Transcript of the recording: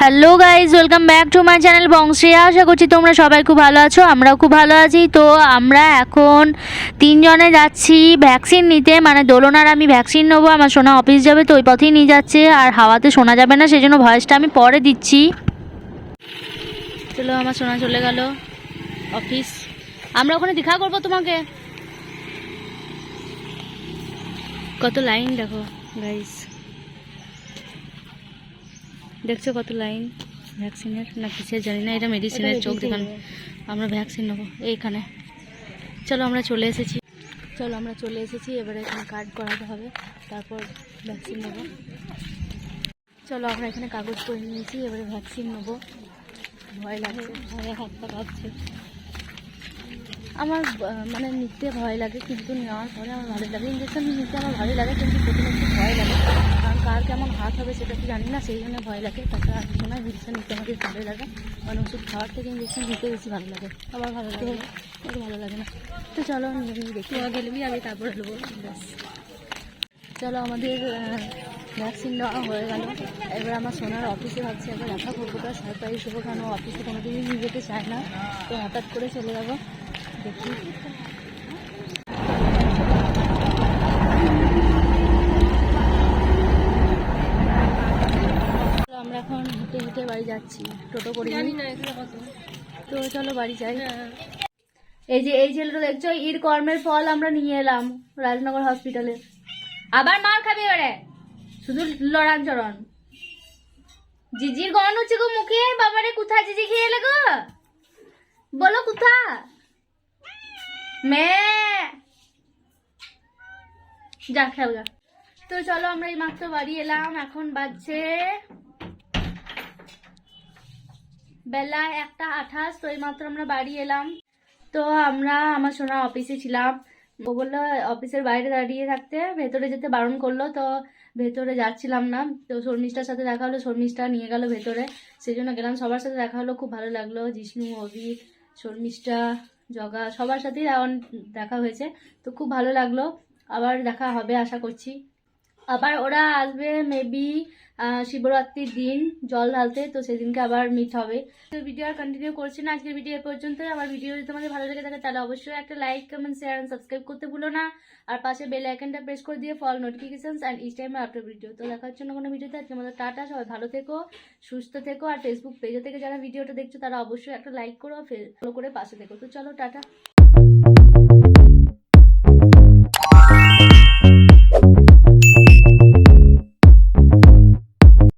Hello guys welcome back to my channel বংশ্রিয়া আশা করছি তোমরা সবাই খুব ভালো আছো, আমরাও খুব ভালো আছি। তো আমরা এখন তিনজনে যাচ্ছি ভ্যাকসিন নিতে। মানে দোলনার আমি ভ্যাকসিন নেব, আমার সোনা অফিস যাবে, তো ওই পথেই নিয়ে যাচ্ছে। আর হাওয়াতে শোনা যাবে না সেই জন্য ভয়েসটা আমি পরে দিচ্ছি। চলো, আমার সোনা চলে গেল অফিস আমরা ওখানে দেখা করব তোমাকে। কত লাইন দেখো গাইস দেখছ কত লাইন? ভ্যাকসিনের? না কিসের জানি না এটা মেডিসিনের চোখ দেখান। আমরা ভ্যাকসিন নেব এইখানে। চলো আমরা চলে এসেছি। চলো আমরা চলে এসেছি এবারে এখানে কার্ড করাতে হবে তারপর ভ্যাকসিন নেব। চলো আমরা এখানে কাগজ করে নিয়েছি এবারে ভ্যাকসিন নেব। ভয় লাগছে ভয়ে হাত পা কাঁপছে। আমার মানে নিতে ভয় লাগে কিন্তু নেওয়ার পরে আমার ভালো লাগে। ইঞ্জেকশন নিতে আমার ভালো লাগে কিন্তু প্রথমে একটু ভয় লাগে কারণ কার কেমন হাত হবে সেটা তো জানি না সেই জন্য ভয় লাগে। তাছাড়া আমি সময় ইঞ্জেকশন নিতে আমাকে ভালো লাগে। কারণ ওষুধ খাওয়ার থেকে ইঞ্জেকশন দিতে বেশি ভালো লাগে। আমার ভালো লাগে আমার ভালো লাগে না। তো চলো নিয়ে দেখি গেলবি আমি তারপরে নেব ব্যাস। চলো আমাদের ভ্যাকসিন নেওয়া হয়ে গেল। এবার আমার সোনার অফিসে ভাবছি একবার দেখা করব। তার সারপ্রাইজ কারণ ও অফিসে কোনো দিনই নিয়ে যেতে চায় না। তো হঠাৎ করে চলে যাব। দেখি তো আমরা এখন হেঁটে হেঁটে বাড়ি যাচ্ছি টোটো করে তো চলো বাড়ি যাই। এই যে এই ছেলেটা দেখছ ইর কর্মের ফল আমরা নিয়ে এলাম রাজনগর হসপিটালে আবার মার খাবি এবারে? শুধু লড়ান চড়ন। জিজির গন হচ্ছে গো মুখে বাবারে কোথায় জিজি খেয়ে এলে গো? বলো কোথা মে যা খেল গা তো চলো আমরা এই মাত্র বাড়ি এলাম এখন বাজছে বেলা একটা আঠাশ, তো এই মাত্র আমরা বাড়ি এলাম। তো আমরা, আমার সোনা অফিসে ছিলাম। ও বলল অফিসের বাইরে দাঁড়িয়ে থাকতে, ভেতরে যেতে বারণ করল, তো ভেতরে যাচ্ছিলাম না। তো শর্মিষ্ঠার সাথে দেখা হলো, শর্মিষ্ঠা নিয়ে গেল ভেতরে। সেই জন্য গেলাম, সবার সাথে দেখা হলো, খুব ভালো লাগল। জিষ্ণু, অভি, শর্মিষ্ঠা, জগা, সবার সাথেই দেখা হয়েছে, তো খুব ভালো লাগল। আবার দেখা হবে, আশা করছি। আবার ওরা আসবে মেবি শিবরাত্রির দিন জল ঢালতে, তো সেদিনকে আবার মিট হবে। তো ভিডিও আর কন্টিনিউ করছি না, আজকের ভিডিও পর্যন্ত। আমার ভিডিও যদি তোমাদের ভালো লেগে থাকে, তাহলে অবশ্যই একটা like comment share and subscribe করতে ভুলো না। আর পাশে বেল আইকনটা প্রেস করে দিয়ে full notifications and each time after video তো দেখার জন্য কোনো ভিডিওতে আজকে আমাদের টাটা, সবাই ভালো থেকো, সুস্থ থেকো। আর ফেসবুক পেজে থেকে যারা ভিডিওটা দেখছ, তারা অবশ্যই একটা লাইক করো, ফেল ফলো করে পাশে থেকো। তো চলো, টাটা।